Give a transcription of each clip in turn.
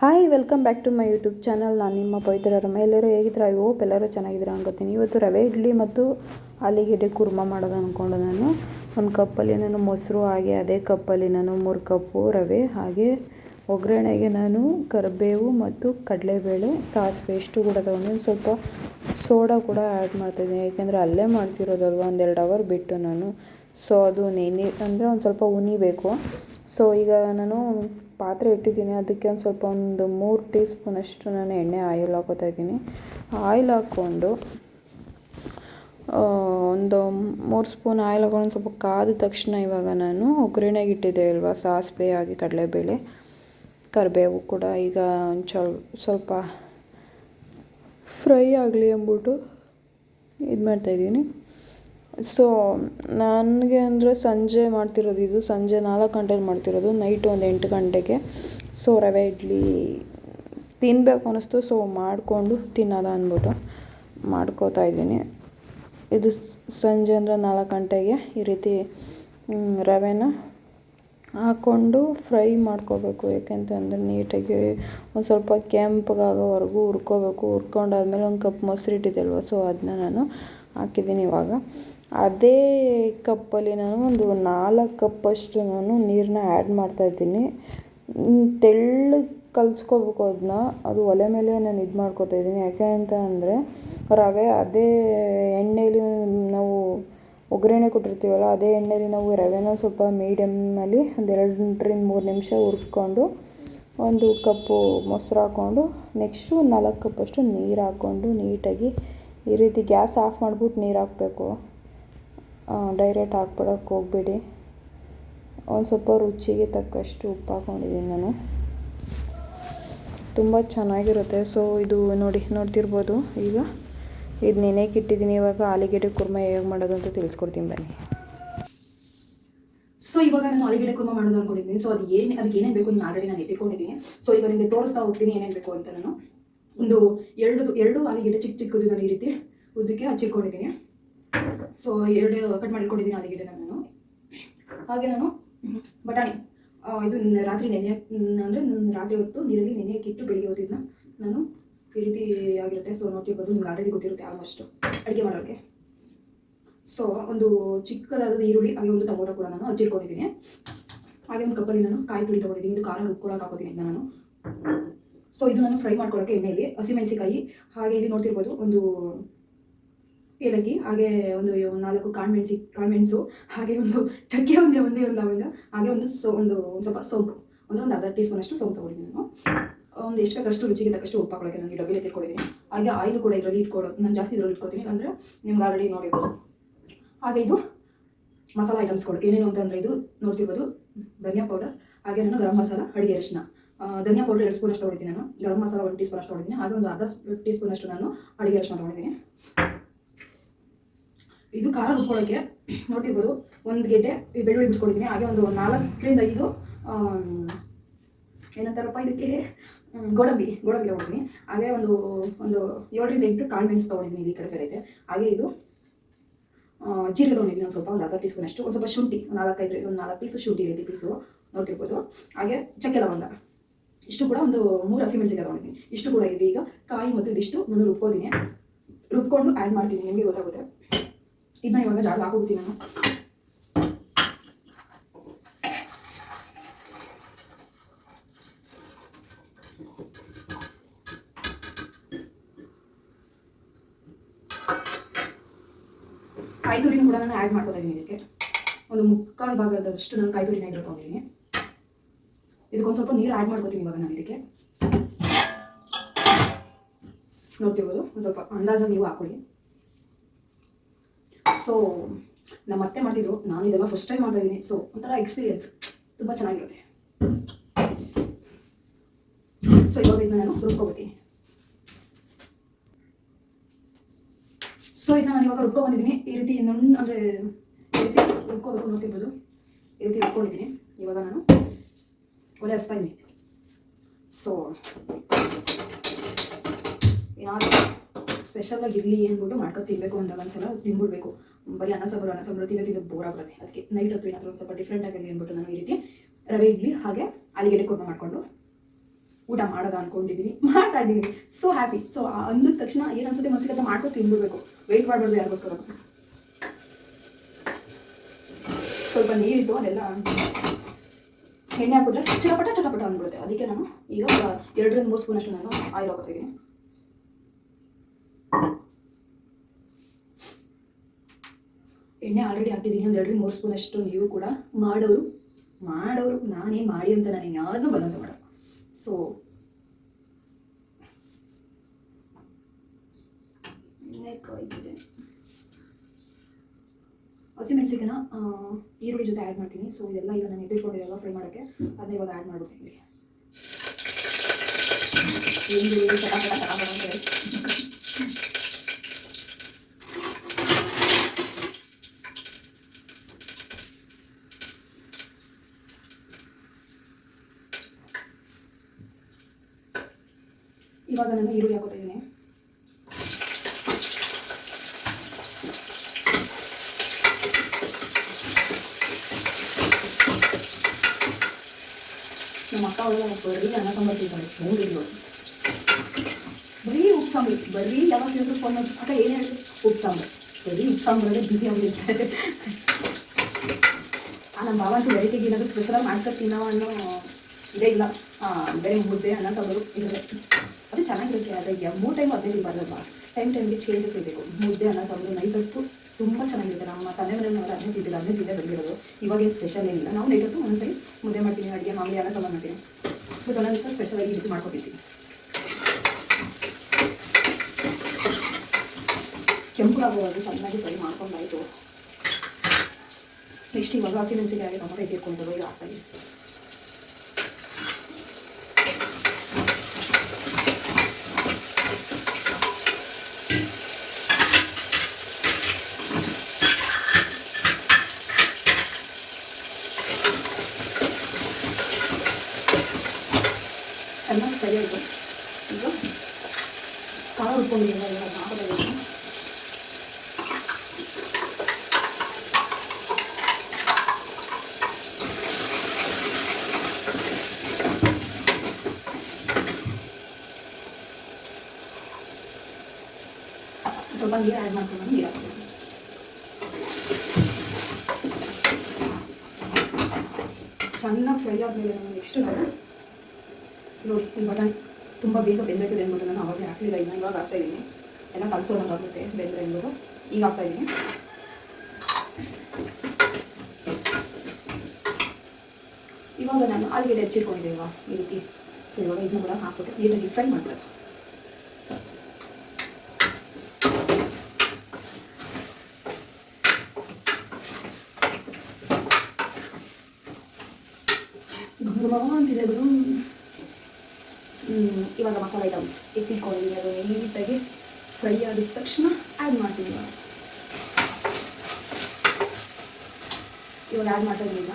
Hi welcome back to my YouTube channel ನಾನು ನಿಮ್ಮ ಪವಿತ್ರ ರಮ. ಎಲ್ಲರೂ ಹೇಗಿದ್ರೆ ಐ ಹೋಪ್ ಎಲ್ಲರೂ ಚೆನ್ನಾಗಿದ್ದೀರಾ ಅನ್ಕೋತೀನಿ ಇವತ್ತು ರವೆ, ಇಡ್ಲಿ ಮತ್ತು ಆಲಿಗೆಡ್ಡೆ ಕುರ್ಮ ಮಾಡೋದು ಅಂದ್ಕೊಂಡು ನಾನು. ಒಂದು ಕಪ್ಪಲ್ಲಿ ನಾನು ಮೊಸರು, ಹಾಗೆ ಅದೇ ಕಪ್ಪಲ್ಲಿ ನಾನು ಮೂರು ಕಪ್ಪು ರವೆ, ಹಾಗೆ ಒಗ್ಗರಣೆಗೆ ನಾನು ಕರಿಬೇವು ಮತ್ತು ಕಡಲೆಬೇಳೆ ಸಾಸಿವೆ ಇಷ್ಟು ಕೂಡ ತೊಗೊಂಡು ಸ್ವಲ್ಪ ಸೋಡಾ ಕೂಡ ಆ್ಯಡ್ ಮಾಡ್ತಾಯಿದ್ದೀನಿ ಯಾಕೆಂದರೆ ಅಲ್ಲೇ ಮಾಡ್ತಿರೋದಲ್ವ? ಒಂದೆರಡು ಅವರ್ ಬಿಟ್ಟು ನಾನು. ಸೊ ಅದು ನೆನೆ ಅಂದರೆ ಒಂದು ಸ್ವಲ್ಪ ಉನಿಬೇಕು ಸೊ ಈಗ ನಾನು ಪಾತ್ರೆ ಇಟ್ಟಿದ್ದೀನಿ. ಅದಕ್ಕೆ ಒಂದು ಸ್ವಲ್ಪ ಒಂದು ಮೂರು ಟೀ ಸ್ಪೂನಷ್ಟು ನಾನು ಎಣ್ಣೆ ಆಯಿಲ್ ಹಾಕೋತಾ ಇದ್ದೀನಿ. ಆಯಿಲ್ ಹಾಕ್ಕೊಂಡು ಒಂದು ಮೂರು ಸ್ಪೂನ್ ಆಯಿಲ್ ಹಾಕೊಂಡು ಸ್ವಲ್ಪ ಕಾದ ತಕ್ಷಣ ಇವಾಗ ನಾನು ಒಗ್ಗರಣೆಗೆ ಇಟ್ಟಿದ್ದೆ ಅಲ್ವಾ, ಸಾಸಿವೆ ಆಗಿ ಕಡಲೆಬೇಳೆ, ಕರಿಬೇವು ಕೂಡ. ಈಗ ಒಂದು ಸ್ವಲ್ಪ ಫ್ರೈ ಆಗಲಿ ಅಂದ್ಬಿಟ್ಟು ಇದು ಮಾಡ್ತಾಯಿದ್ದೀನಿ ಸೊ ನನಗೆ ಅಂದರೆ ಸಂಜೆ ಮಾಡ್ತಿರೋದು ಇದು. ಸಂಜೆ ನಾಲ್ಕು ಗಂಟೆಗೆ ಮಾಡ್ತಿರೋದು. ನೈಟ್ ಒಂದು ಎಂಟು ಗಂಟೆಗೆ. ಸೊ ರವೆ, ಇಡ್ಲಿ ತಿನ್ನಬೇಕು ಅನ್ನಿಸ್ತು ಸೊ ಮಾಡಿಕೊಂಡು ತಿನ್ನೋದ ಅಂದ್ಬಿಟ್ಟು ಮಾಡ್ಕೋತಾ ಇದ್ದೀನಿ. ಇದು ಸಂಜೆ ಅಂದರೆ ನಾಲ್ಕು ಗಂಟೆಗೆ ಈ ರೀತಿ ರವೆನ ಹಾಕ್ಕೊಂಡು ಫ್ರೈ ಮಾಡ್ಕೋಬೇಕು. ಯಾಕೆಂತಂದರೆ ನೀಟಾಗಿ ಒಂದು ಸ್ವಲ್ಪ ಕೆಂಪಗಾಗೋವರೆಗೂ ಹುರ್ಕೋಬೇಕು. ಹುರ್ಕೊಂಡಾದ್ಮೇಲೆ ಒಂದು ಕಪ್ ಮೊಸರು ಇಟ್ಟಿದ್ದಲ್ವ ಸೊ ಅದನ್ನ ನಾನು ಹಾಕಿದ್ದೀನಿ ಇವಾಗ. ಅದೇ ಕಪ್ಪಲ್ಲಿ ನಾನು ಒಂದು ನಾಲ್ಕು ಕಪ್ಪಷ್ಟು ನಾನು ನೀರನ್ನ ಆ್ಯಡ್ ಮಾಡ್ತಾಯಿದ್ದೀನಿ ತೆಳ್ಳಗೆ ಕಲಿಸ್ಕೋಬೇಕು ಅದನ್ನ ಅದು ಒಲೆ ಮೇಲೆ ನಾನು ಇದು ಮಾಡ್ಕೋತಾ ಇದ್ದೀನಿ. ಯಾಕೆ ಅಂತ ಅಂದರೆ, ರವೆ ಅದೇ ಎಣ್ಣೆಯಲ್ಲಿ ನಾವು ಒಗ್ಗರಣೆ ಕೊಟ್ಟಿರ್ತೀವಲ್ಲ, ಅದೇ ಎಣ್ಣೆಯಲ್ಲಿ ನಾವು ರವೆನ ಸ್ವಲ್ಪ ಮೀಡಿಯಮ್ಮಲ್ಲಿ ಒಂದು ಎರಡರಿಂದ ಮೂರು ನಿಮಿಷ ಹುರ್ಕೊಂಡು ಒಂದು ಕಪ್ಪು ಮೊಸರು ಹಾಕ್ಕೊಂಡು ನೆಕ್ಸ್ಟು ನಾಲ್ಕು ಕಪ್ಪಷ್ಟು ನೀರು ಹಾಕ್ಕೊಂಡು ನೀಟಾಗಿ ಈ ರೀತಿ ಗ್ಯಾಸ್ ಆಫ್ ಮಾಡಿಬಿಟ್ಟು ನೀರು ಹಾಕಬೇಕು. ಡೈರೆಕ್ಟ್ ಹಾಕ್ಬಿಡೋಕ್ಕೆ ಹೋಗಬೇಡಿ. ಒಂದು ಸ್ವಲ್ಪ ರುಚಿಗೆ ತಕ್ಕಷ್ಟು ಉಪ್ಪು ಹಾಕ್ಕೊಂಡಿದ್ದೀನಿ ನಾನು. ತುಂಬ ಚೆನ್ನಾಗಿರುತ್ತೆ. ಸೊ ಇದು ನೋಡಿ, ನೋಡ್ತಿರ್ಬೋದು ಈಗ? ಇದು ನೆನೆಗೆ ಇಟ್ಟಿದ್ದೀನಿ ಇವಾಗ ಆಲಿಗೆಡೆ ಕುರ್ಮ ಹೇಗೆ ಮಾಡೋದು ಅಂತ ತಿಳಿಸ್ಕೊಡ್ತೀನಿ ಬನ್ನಿ. ಸೊ ಇವಾಗ ನಾನು ಆಲಿಗೆಡೆ ಕುರ್ಮ ಮಾಡೋದು ಅನ್ಕೊಂಡಿದ್ದೀನಿ. ಸೊ ಅದು ಏನು ಅದಕ್ಕೆ ಏನೇನು ಬೇಕು ನಾನು ಆಲ್ರೆಡಿ ನಾನು ಎತ್ತಿಕೊಂಡಿದ್ದೀನಿ. ಸೊ ಈಗ ನಿಮಗೆ ತೋರಿಸ್ತಾ ಹೋಗ್ತೀನಿ ಏನೇನು ಬೇಕು ಅಂತ ನಾನು. ಒಂದು ಎರಡು ಎರಡು ಆಲಿಗೆಡೆ ಚಿಕ್ಕ ಚಿಕ್ಕದು ನಾನು ಈ ರೀತಿ ಉದ್ದಕ್ಕೆ ಹಚ್ಚಿಟ್ಕೊಂಡಿದ್ದೀನಿ. ಸೊ ಎರಡು ಕಟ್ ಮಾಡಿಕೊಂಡಿದ್ದೀನಿ ಆಲೂಗೆಡ್ಡೆ ನಾನು ಹಾಗೆ ನಾನು ಬಟಾಣಿ. ಇದು ರಾತ್ರಿ ನೆನೆ, ಅಂದರೆ ರಾತ್ರಿ ಹೊತ್ತು ನೀರಲ್ಲಿ ನೆನೆಯಕ್ಕೆ ಇಟ್ಟು ಬೆಳಿಗ್ಗೆ ಹೊತ್ತಿದ್ನ ನಾನು ಈ ರೀತಿ ಆಗಿರುತ್ತೆ. ಸೊ ನೋಡ್ತಿರ್ಬೋದು ನಿಮ್ಗೆ ಆಲ್ರೆಡಿ ಗೊತ್ತಿರುತ್ತೆ ಆಲ್ಮೋಸ್ಟ್ ಅಡುಗೆ ಮಾಡೋಕ್ಕೆ. ಸೊ ಒಂದು ಚಿಕ್ಕದಾದ ಈರುಳ್ಳಿ, ಹಾಗೆ ಒಂದು ಟೊಮೊಟೊ ಕೂಡ ನಾನು ಹಚ್ಚಿಟ್ಕೊಂಡಿದ್ದೀನಿ ಹಾಗೆ ಒಂದು ಕಪ್ಪಲ್ಲಿ ನಾನು ಕಾಯಿ ತುರಿ ತೊಗೊಂಡಿದ್ದೀನಿ. ಇದು ಖಾರ ರುಬ್ಕೊಳಕ್ಕೆ ಹಾಕೋತೀನಿ ನಾನು. ಸೊ ಇದು ನಾನು ಫ್ರೈ ಮಾಡ್ಕೊಳ್ಳೋಕ್ಕೆ ಎಣ್ಣೆಯಲ್ಲಿ ಹಸಿಮೆಣಸಿಕಾಯಿ ಹಾಗೆ ಇಲ್ಲಿ ನೋಡ್ತಿರ್ಬೋದು ಒಂದು ಏಲಕ್ಕಿ, ಹಾಗೆ ಒಂದು ನಾಲ್ಕು ಕಾಳುಮೆಣಸಿ ಕಾಳುಮೆಣಸು ಹಾಗೆ ಒಂದು ಚಕ್ಕೆ ಒಂದೇ ಒಂದೇ ಒಂದು ಲವಂಗ ಹಾಗೆ ಒಂದು ಸೊ, ಒಂದು ಒಂದು ಸ್ವಲ್ಪ ಸೋಂಪು, ಅಂದರೆ ಒಂದು ಅರ್ಧ ಟೀ ಸ್ಪೂನಷ್ಟು ಸೋಂಪು ತೊಗೊಂಡಿದ್ದೀನಿ ನಾನು. ಒಂದು ಎಷ್ಟು ಬೇಕಷ್ಟು ರುಚಿಗೆ ತಕ್ಕಷ್ಟು ಉಪ್ಪು ಹಾಕೊಳ್ಳೋಕೆ ನನಗೆ ಡಬ್ಬಿಲೇ ತಿಳ್ಕೊಂಡಿದ್ದೀನಿ ಹಾಗೆ ಆಯಿಲ್ ಕೂಡ ಇದರಲ್ಲಿ ಇಟ್ಕೊಳ್ಳೋದು ನಾನು ಜಾಸ್ತಿ ಇದರಲ್ಲಿ ಇಟ್ಕೊತೀನಿ ಅಂದರೆ ನಿಮ್ಗೆ ಆಲ್ರೆಡಿ ನೋಡಿರ್ಬೋದು. ಹಾಗೆ ಇದು ಮಸಾಲ ಐಟಮ್ಸ್ಗಳು ಏನೇನು ಅಂತಂದರೆ ಇದು ನೋಡ್ತಿರ್ಬೋದು, ಧನಿಯಾ ಪೌಡರ್ ಹಾಗೆ ನಾನು ಗರಂ ಮಸಾಲ, ಅಡುಗೆ ಅರಿಶಿನ ಧನಿಯಾ ಪೌಡರ್ ಎರಡು ಸ್ಪೂನ್ ಅಷ್ಟು ತೊಗೊಂಡಿದ್ದೀನಿ ನಾನು. ಗರಂ ಮಸಾಲ ಒಂದು ಟೀ ಸ್ಪೂನ್ ಅಷ್ಟು ಹಾಗೆ ಒಂದು ಅರ್ಧ ಟೀ ಸ್ಪೂನ್ ಅಷ್ಟು ನಾನು ಅಡುಗೆ ಅರಿಶಿನ ತೊಗೊಂಡಿದ್ದೀನಿ. ಇದು ಖಾರ ರುಬ್ಕೊಳ್ಳೋಕ್ಕೆ ನೋಡ್ತಿರ್ಬೋದು ಒಂದು ಗೆಡ್ಡೆ ಬೆಳ್ಳುಳ್ಳಿ ಬಿಡಿಸ್ಕೊಂಡಿದ್ದೀನಿ ಹಾಗೆ ಒಂದು ನಾಲ್ಕರಿಂದ ಐದು ಏನಂತಾರಪ್ಪ ಇದಕ್ಕೆ? ಗೋಡಂಬಿ ಗೋಡಂಬಿ ತೊಗೊಂಡಿದ್ದೀನಿ. ಹಾಗೆ ಒಂದು ಒಂದು ಏಳರಿಂದ ಎಂಟು ಕಾಳು ಮೆಣಸು ತೊಗೊಂಡಿದ್ದೀನಿ ಈ ಕಡೆ ಸೈಡ್ ಹಾಗೆ ಇದು ಜೀರಿಗೆ ತೊಗೊಂಡಿದ್ದೀನಿ ಒಂದು ಸ್ವಲ್ಪ, ಒಂದು ಅರ್ಧ ಟೀ ಒಂದು ಸ್ವಲ್ಪ ಶುಂಠಿ, ಒಂದು ನಾಲ್ಕೈದು, ಒಂದು ನಾಲ್ಕು ಪೀಸು ಶುಂಠಿ ರೀತಿ ಪೀಸು ನೋಡ್ತಿರ್ಬೋದು. ಹಾಗೆ ಚಕ್ಕೆ ಲವಂಗ. ಇಷ್ಟು ಕೂಡ ಒಂದು ಮೂರು ಹಸಿಮೆಣಸಿಗೆ ತೊಗೊಂಡಿದ್ದೀನಿ. ಇಷ್ಟು ಕೂಡ ಇದೆ ಈಗ ಕಾಯಿ ಮತ್ತು ಇದಿಷ್ಟು ನಾನು ರುಬ್ಕೋತೀನಿ. ರುಬ್ಕೊಂಡು ಆ್ಯಡ್ ಮಾಡ್ತೀನಿ. ನಿಮಗೆ ಗೊತ್ತಾಗುತ್ತೆ. ಇದನ್ನ ಇವಾಗ ಜಾಗ ಹಾಕೋಬಿಡ್ತೀನಿ ನಾನು ಕಾಯಿ ಕೂಡ ನಾನು ಆ್ಯಡ್ ಮಾಡ್ಕೊತಾ ಇದ್ದೀನಿ ಇದಕ್ಕೆ. ಒಂದು ಮುಕ್ಕಾಲು ಭಾಗದಷ್ಟು ನಾನು ಕಾಯಿ ತುರಿನ ಇಟ್ಕೊಂಡಿದ್ದೀನಿ ಇದಕ್ಕೊಂದು ಸ್ವಲ್ಪ ನೀರು ಆ್ಯಡ್ ಮಾಡ್ಕೊತೀನಿ ಇವಾಗ ನಾನು ಇದಕ್ಕೆ. ನೋಡ್ತಿರ್ಬೋದು ಒಂದು ಸ್ವಲ್ಪ ಅಂದಾಜಾಗಿ ನೀವು ಹಾಕೊಳ್ಳಿ. ಸೊ ನಮ್ಮ ಅತ್ತೆ ಮಾಡ್ತಿದ್ರು, ನಾನು ಇದೆಲ್ಲ ಫಸ್ಟ್ ಟೈಮ್ ಮಾಡ್ತಾ ಇದ್ದೀನಿ ಸೊ ಒಂಥರ ಎಕ್ಸ್ಪೀರಿಯನ್ಸ್ ತುಂಬ ಚೆನ್ನಾಗಿರುತ್ತೆ. ಸೊ ಇವಾಗ ಇದನ್ನ ನಾನು ರುಬ್ಕೊಬಿಡ್ತೀನಿ ಸೊ ಇದನ್ನ ನಾನು ಇವಾಗ ರುಬ್ಕೊ ಬಂದಿದ್ದೀನಿ. ಈ ರೀತಿ ನನ್ನ ಅಂದರೆ, ಈ ರೀತಿ ರುಬ್ಕೋಬೇಕು ನೋಡ್ತಿರ್ಬೋದು ಈ ರೀತಿ ರುಬ್ಕೊಂಡಿದ್ದೀನಿ. ಇವಾಗ ನಾನು ಒಲೆ ಹಸ್ತಾ ಇದ್ದೀನಿ ಸೊ ಏನಾದರೂ ಸ್ಪೆಷಲಾಗಿ ಇರಲಿ ಅಂದ್ಬಿಟ್ಟು ಮಾಡ್ಕೊಂಡು ತಿನ್ಬೇಕು ಅಂದಾಗ ಒಂದ್ಸಲ ತಿನ್ಬಿಡ್ಬೇಕು. ಬರೀ ಅನ್ನ ಸಾಂಬಾರು ಅನ್ನ ಸಾಂಬಾರು ತಿನ್ನೋ ತಿನ್ನೋದು ಬೋರ್ ಆಗುತ್ತೆ ಅದಕ್ಕೆ ನೈಟ್ ಹೊತ್ತು ಏನಾದರೂ ಸ್ವಲ್ಪ ಡಿಫ್ರೆಂಟ್ ಆಗಿ ಅಂದ್ಬಿಟ್ಟು ನಾನು ಈ ರೀತಿ ರವೆ, ಇಡ್ಲಿ ಹಾಗೆ ಅಲ್ಲಿಗೆಡೆ ಕುರ್ಮ ಮಾಡಿಕೊಂಡು ಊಟ ಮಾಡೋದ ಅನ್ಕೊಂಡಿದ್ದೀನಿ. ಮಾಡ್ತಾ ಇದ್ದೀನಿ. ಸೊ ಹ್ಯಾಪಿ ಸೊ ಅಂದಿದ ತಕ್ಷಣ ಏನು ಅನ್ಸುತ್ತೆ ಮನಸ್ಸಿಗೆ ಅಂತ ಮಾಡ್ಕೊಂಡು ತಿನ್ಬಿಡ್ಬೇಕು ವೆಯ್ಟ್ ಮಾಡಬಾರ್ದು ಯಾರಿಗೋಸ್ಕರ. ಸ್ವಲ್ಪ ನೀರಿಟ್ಟು ಅದೆಲ್ಲ ಎಣ್ಣೆ ಹಾಕಿದ್ರೆ ಚಟಪಟ ಚಟಪಟ ಅಂದ್ಬಿಡುತ್ತೆ ಅದಕ್ಕೆ ನಾನು ಈಗ ಎರಡರಿಂದ ಮೂರು ಸ್ಪೂನ್ ಅಷ್ಟು ನಾನು ಆಯಿಲ್ ಹಾಕೋತಾ ಎಣ್ಣೆ ಆಲ್ರೆಡಿ ಹಾಕಿದ್ದೀನಿ ಒಂದು ಎರಡರಿಂದ ಮೂರು ಸ್ಪೂನ್ ಅಷ್ಟು ನೀವು ಕೂಡ ಮಾಡೋರು. ಮಾಡೋರು, ನಾನೇ ಮಾಡಿ ಅಂತ ನಾನು ಯಾರನ್ನೂ ಬಲವಂತ ಮಾಡ ಸೊ ಕಾಯ್ದಿದೆ ಹಸಿಮೆಣಸಿಗೆನ ಈರುಳ್ಳಿ ಜೊತೆ ಆ್ಯಡ್ ಮಾಡ್ತೀನಿ. ಸೊ ಇದೆಲ್ಲ ಈಗ ನಾನು ಎತ್ತಿಟ್ಕೊಂಡಿದ್ದೆಲ್ಲ ಫ್ರೈ ಮಾಡೋಕ್ಕೆ. ಅದನ್ನ ಇವಾಗ ಆ್ಯಡ್ ಮಾಡ್ಬಿಡ್ತೀನಿ ಈರುಳ್ಳಿ ಚಟಾಪಟ ಚಟಾಪಟ ಅಂತ ಹೇಳಿ. ಇವಾಗ ನಾನು ಈರುಳ್ಳಿ ಹಾಕೋತಿದ್ದೀನಿ ನಮ್ಮ ಅಕ್ಕ ಅವಳು ಬರೀ ಅನ್ನ ಸಾಂಬಾರು ಸೋಂಗಿಲ್ಲ ಬರೀ ಉಪ್ಪು ಸಾಂಬಾರು, ಬರೀ ಯಾವಾಗ ಕೇಳಿದ್ರು ಫೋನ್ ಅಕ್ಕ ಏನು ಹೇಳಿ ಉಪ್ಪು ಸಾಂಬಾರು. ಬರೀ ಉಪ್ಪು ಸಾಂಬಾರಲ್ಲೇ ಬಿಸಿ ಆಗಿರ್ತಾರೆ ನಮ್ಮ ಅಂತೂ ವೆರೈಟಿಗೆ ಏನಾದರೂ ಸ್ಪೆಷಲಾಗಿ ಮಾಡ್ಸ್ಕೊಂಡು ತಿನ್ನೋ ಅನ್ನೋ ಇದೇ ಇಲ್ಲ. ಬೇರೆ ಮುದ್ದೆ, ಅನ್ನ ಸಾಂಬಾರು ಇದ್ರೆ ಅದು ಚೆನ್ನಾಗಿರುತ್ತೆ ಆದರೆ ಮೂರು ಟೈಮ್ ಅದೇ ಇರಬಾರ್ದಲ್ವಾ ಟೈಮ್ ಟೈಮ್ಗೆ ಚೇಂಜಸ್ ಇರಬೇಕು. ಮುದ್ದೆ, ಅನ್ನ, ಸಾಂಬಾರು ನೈಟ್ ತುಂಬ ಚೆನ್ನಾಗಿರುತ್ತೆ. ನಮ್ಮ ತಂದೆ ನಾವು ಅದನ್ನೇ ತಿಂತಿಲ್ಲ ಅದೇ ತಿಂದೇ ಬಂದಿರೋದು. ಇವಾಗ ಏನು ಸ್ಪೆಷಲ್ ಏನಿಲ್ಲ. ನಾವು ನೈಟ್ ಹೊತ್ತು ಒಂದ್ಸರಿ ಮುದ್ದೆ ಮಾಡ್ತೀನಿ, ಅಡುಗೆ, ಮಾಮೂಲಿ ಅನ್ನ, ಸಾಂಬಾರು ಮಾಡ್ತೀನಿ. ಬಟ್ ಒಂದೊಂದು ಸ್ಪೆಷಲಾಗಿ ಇದು ರೀತಿ ಮಾಡ್ಕೊತಿರ್ತೀನಿ ಕೆಂಪು ಆಗುವಾಗ ಚೆನ್ನಾಗಿ ಫ್ರೈ ಮಾಡ್ಕೊಂಡಾಯಿತು ನೆಕ್ಸ್ಟ್ ಇವಾಗ ಹಸಿಮೆಣಸಿನಕಾಯಿ ಟೊಮೊಟೊ ಇಟ್ಕೊಂಡು ಈಗ ಹಾಕ್ತಾಯಿದ್ದೀನಿ ಚೆನ್ನಾಗಿ ಫ್ರೈ ಆಯಿತು ಈಗ ಖಾರ ಉಟ್ಕೊಂಡಿದ್ದೀನಿ ಇವಾಗ ಹಾಕೋದಿಲ್ಲ ಸ್ವಲ್ಪ ನೀರು ಆ್ಯಡ್ ಮಾಡ್ಕೊಂಡು ನೀರು ಹಾಕ್ತೀನಿ ಚೆನ್ನಾಗಿ ಫ್ರೈ ಆದಮೇಲೆ ನಾನು ನೆಕ್ಸ್ಟ್ ನಾನು ನೋಡಿ ಇವಾಗ ತುಂಬ ಬೇಗ ಬೆಂದೈತದೆ ಅಂದ್ಬಿಟ್ಟು ನಾನು ಅವಾಗ ಹಾಕಲಿಲ್ಲ, ಇನ್ನು ಇವಾಗ ಹಾಕ್ತಾ ಇದ್ದೀನಿ ಎಲ್ಲ ಕಲ್ಸೋದಂಗೆ ಆಗುತ್ತೆ, ಬೆಂದರೆ ಅಂದ್ಬಿಟ್ಟು. ಈಗ ಹಾಕ್ತಾ ಇದ್ದೀನಿ ಇವಾಗ ನಾನು ಆಲೂಗೆಡ್ಡೆ ಹೆಚ್ಚಿಟ್ಕೊಂಡಿದ್ದೆ ಇವಾಗ ಈ ರೀತಿ. ಸೊ ಇವಾಗ ಇದನ್ನ ಕೂಡ ಹಾಕ್ಬಿಟ್ಟು, ನೀಟಾಗಿ ಫ್ರೈ ಮಾಡ್ಬಿಡೋದು ಇವಾಗ ಮಸಾಲೆ ಐಟಮ್ಸ್ ಎತ್ತಿಟ್ಕೊಂಡಿದ್ದೀನಿ ಅದು ನೀಟಾಗಿ ಫ್ರೈ ಆದ ತಕ್ಷಣ ಆ್ಯಡ್ ಮಾಡ್ತೀನಿ ಇವಾಗ. ಇವಾಗ ಆ್ಯಡ್ ಮಾಡ್ತಾ ಇದ್ದೀನಿ ಈಗ.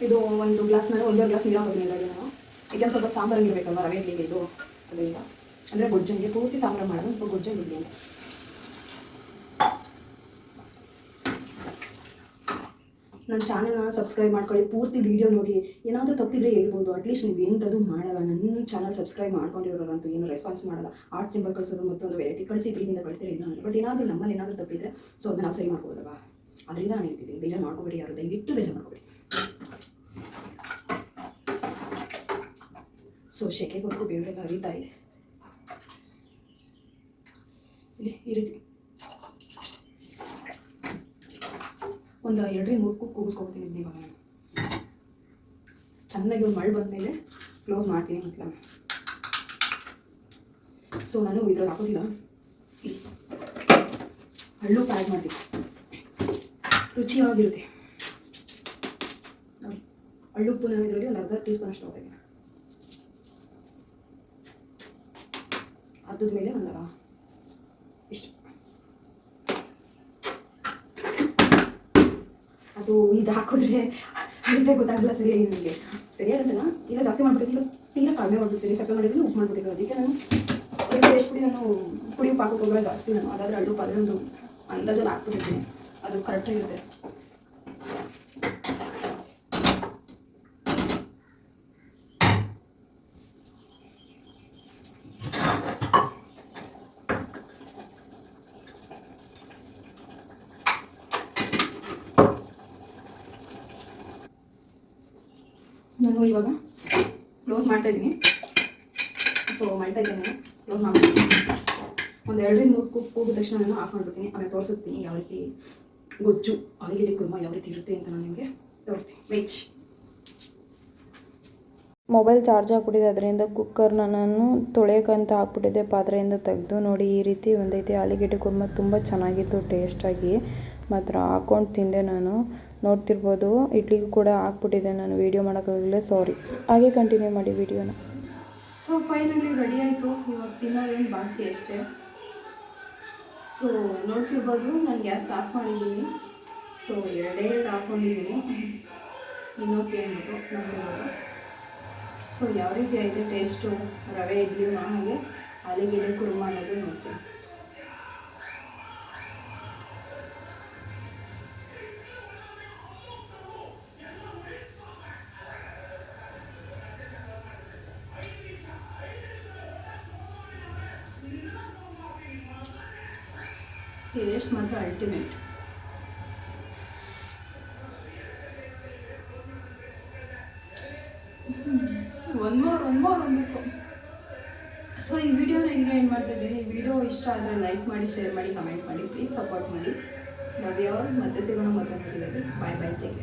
ಇದು ಒಂದು ಗ್ಲಾಸ್ ನಾನು ಒಂದೂವರೆ ಗ್ಲಾಸ್ ನೀರು ಹಾಕೋತೀನಿ ಇದ್ರಾಗೆ ಈಗ ಸ್ವಲ್ಪ ಸಾಂಬಾರು ಇರಬೇಕಲ್ವ ರವೆ ಇಡ್ಲಿಗೆ ಇದು ಅದರಿಂದ ಅಂದರೆ ಗೊಜ್ಜಂಗೆ, ಪೂರ್ತಿ ಸಾಂಬಾರು ಮಾಡೋದು ಸ್ವಲ್ಪ ಗೊಜ್ಜಂಗೆ ಇಡ್ಲಿ ಅಂತ. ನನ್ನ ಚಾನಲ್ನ ಸಬ್ಸ್ಕ್ರೈಬ್ ಮಾಡ್ಕೊಳ್ಳಿ, ಪೂರ್ತಿ ವಿಡಿಯೋ ನೋಡಿ. ಏನಾದರೂ ತಪ್ಪಿದ್ರೆ ಹೇಳ್ಬೋದು. ಅಟ್ಲೀಸ್ಟ್ ನೀವು ಎಂಥದ್ದು ಮಾಡಲ್ಲ. ನನ್ನ ಚಾನಲ್ ಸಬ್ಸ್ಕ್ರೈಬ್ ಮಾಡ್ಕೊಂಡಿರೋರಂತೂ ಏನು ರೆಸ್ಪಾನ್ಸ್ ಮಾಡಲ್ಲ. ಆರ್ಟ್ ಸಿಂಬಲ್ ಕಳಿಸೋದು ಮತ್ತೊಂದು ವೆರೈಟಿ ಕಳಿಸಿ, ಇದರಿಂದ ಕಳಿಸ್ತೀರಿ ಇಲ್ಲ ಬಟ್ ಏನಾದರೂ ನಮ್ಮಲ್ಲಿ ಏನಾದರೂ ತಪ್ಪಿದ್ರೆ ಸೊ ಅದನ್ನು ನಾವು ಸರಿ ಮಾಡ್ಬೋದಲ್ವಾ ಅದರಿಂದ ನಾನು ಹೇಳ್ತಿದ್ದೀನಿ. ಬೇಜಾರು ಮಾಡ್ಕೋಬೇಡಿ ಯಾರು. ದಯವಿಟ್ಟು ಬೇಜಾರು ಮಾಡ್ಕೋಬೇಡಿ. ಸೊ ಶೆಕೆ ಗೊತ್ತು ಬೇವರೆಲ್ಲ ಹರಿತಾ ಇದೆ ಇಲ್ಲಿ ಈ ಒಂದು ಎರಡರಿಂದ ಮೂರು ಕುಕ್ ಕೂಗಿಸ್ಕೊಳ್ತೀನಿ ಇವಾಗ ನಾನು. ಚೆನ್ನಾಗಿ ಮಳೆ ಬಂದಮೇಲೆ ಕ್ಲೋಸ್ ಮಾಡ್ತೀನಿ ಅಂತ ಸೊ ನಾನು ಇದ್ರಲ್ಲಿ ಹಾಕೋದಿಲ್ಲ. ಹಳ್ಳು ಪ್ಯಾಕ್ ಮಾಡ್ತೀನಿ. ರುಚಿಯಾಗಿರುತ್ತೆ. ಹಳ್ಳುಪ್ಪು ನಾನು ಇದರಲ್ಲಿ ಒಂದು ಅರ್ಧ ಟೀ ಸ್ಪೂನ್ ಅಷ್ಟು ತಗೋತೀನಿ ಅದ್ರ ಮೇಲೆ ಒಂದು ಇಷ್ಟು. ಅದು ಇದು ಹಾಕಿದ್ರೆ ಅಂತ ಗೊತ್ತಾಗಲ್ಲ, ಸರಿಯಾಗಿ ನಿಮಗೆ. ಸರಿಯಾಗಲ್ಲ ಇಲ್ಲ ಜಾಸ್ತಿ ಮಾಡ್ಬಿಟ್ಟಿಲ್ಲ ತೀರಾ ಕಡಿಮೆ ಮಾಡ್ಬಿಡ್ತೀನಿ, ಸಕ್ಕರೆ ಮಾಡಿದ್ರೆ ಉಪ್ಪು ಮಾಡ್ಬಿಟ್ಟಿದ್ದೀನಿ ಅದಕ್ಕೆ ನಾನು ಎಷ್ಟು ಪುಡಿ ನಾನು, ಪುಡಿ ಉಪ್ಪು ಹಾಕೋಕೆ ಜಾಸ್ತಿ ನಾನು. ಅದಾದ್ರೆ ಅಳ್ಳು ಪಾದ್ರೆ ಒಂದು ಅಂದಾಜಲ್ಲಿ ಹಾಕ್ಬಿಟ್ಟಿರ್ತೀನಿ. ಅದು ಕರೆಕ್ಟಾಗಿರುತ್ತೆ ನಾನು ಇವಾಗ ಕ್ಲೋಸ್ ಮಾಡ್ತಾ ಇದ್ದೀನಿ. ಸೊ ಮಾಡ್ತಾ ನಾನು. ಕ್ಲೋಸ್ ಮಾಡ್ಬಿಟ್ಟು ಒಂದು ಎರಡರಿಂದ ಮೂರು ಕೂಗು ಕೂಗಿದ ತಕ್ಷಣ ನಾನು ಆಫ್ ಮಾಡ್ಬಿಡ್ತೀನಿ. ಆಮೇಲೆ ತೋರಿಸ್ತೀನಿ ಯಾವ ರೀತಿ ಗೊಜ್ಜು, ಆಲೂಗೆಡ್ಡೆ ಕುರ್ಮ ಯಾವ ರೀತಿ ಇರುತ್ತೆ ಅಂತ ನಾನು ನಿಮಗೆ ತೋರಿಸ್ತೀನಿ. ವೆಜ್ ಮೊಬೈಲ್ ಚಾರ್ಜ್ ಹಾಕ್ಬಿಟ್ಟಿದೆ ಅದರಿಂದ ಕುಕ್ಕರ್ನ ನಾನು ತೊಳೆಯೋಕ್ಕಂತ ಹಾಕ್ಬಿಟ್ಟಿದ್ದೆ ಪಾತ್ರೆಯಿಂದ ತೆಗೆದು ನೋಡಿ ಈ ರೀತಿ ಒಂದೈತಿ. ಆಲೂಗೆಡ್ಡೆ ಕುರ್ಮ ತುಂಬ ಚೆನ್ನಾಗಿತ್ತು ಟೇಸ್ಟಾಗಿ ಮಾತ್ರ ಹಾಕ್ಕೊಂಡು ತಿಂದೆ ನಾನು. ನೋಡ್ತಿರ್ಬೋದು, ಇಡ್ಲಿಗೂ ಕೂಡ ಹಾಕ್ಬಿಟ್ಟಿದ್ದೆ ನಾನು ವೀಡಿಯೋ ಮಾಡೋಕ್ಕಾಗಲಿಲ್ಲ ಸಾರಿ ಹಾಗೆ ಕಂಟಿನ್ಯೂ ಮಾಡಿ ವೀಡಿಯೋನ ಸೊ ಫೈನಲಿ ರೆಡಿ ಆಯಿತು. ಇವಾಗ ತಿನ್ನೋದೇನು ಬಾಕಿ ಅಷ್ಟೇ. ಸೊ ನೋಡ್ತಿರ್ಬೋದು, ನಾನು ಗ್ಯಾಸ್ ಆಫ್ ಮಾಡಿದ್ದೀನಿ. ಸೊ ಎರಡೇ ಎರಡು ಹಾಕ್ಕೊಂಡಿದ್ದೀನಿ ಇನ್ನೊಕ್ಕೆ ಅಂದ್ಬಿಟ್ಟು ಸೊ ಯಾವ ರೀತಿ ಐತೆ ಟೇಸ್ಟು ರವೆ ಇಡ್ಲಿ ಹಾಗೆ? ಅಲ್ಲಿಗೆ ಕುರ್ಮ ಅನ್ನೋದು ನೋಡ್ತೀನಿ. ಒನ್ ಮೋರ್ ಒನ್ ಮೋರ್ ಅನ್ಬೇಕು ಸೊ ಈ ವಿಡಿಯೋ ಹಿಂಗೆ ಏನು ಮಾಡ್ತಿದ್ದೀನಿ ಈ ವಿಡಿಯೋ ಇಷ್ಟ ಆದರೆ ಲೈಕ್ ಮಾಡಿ ಶೇರ್ ಮಾಡಿ ಕಮೆಂಟ್ ಮಾಡಿ ಪ್ಲೀಸ್ ಸಪೋರ್ಟ್ ಮಾಡಿ. ಲವ್ ಯು ಮತ್ತೆ ಸಿಗೋಣ, ಮತ್ತೆ ಬಾಯ್ ಬಾಯ್ ಚೆಕ್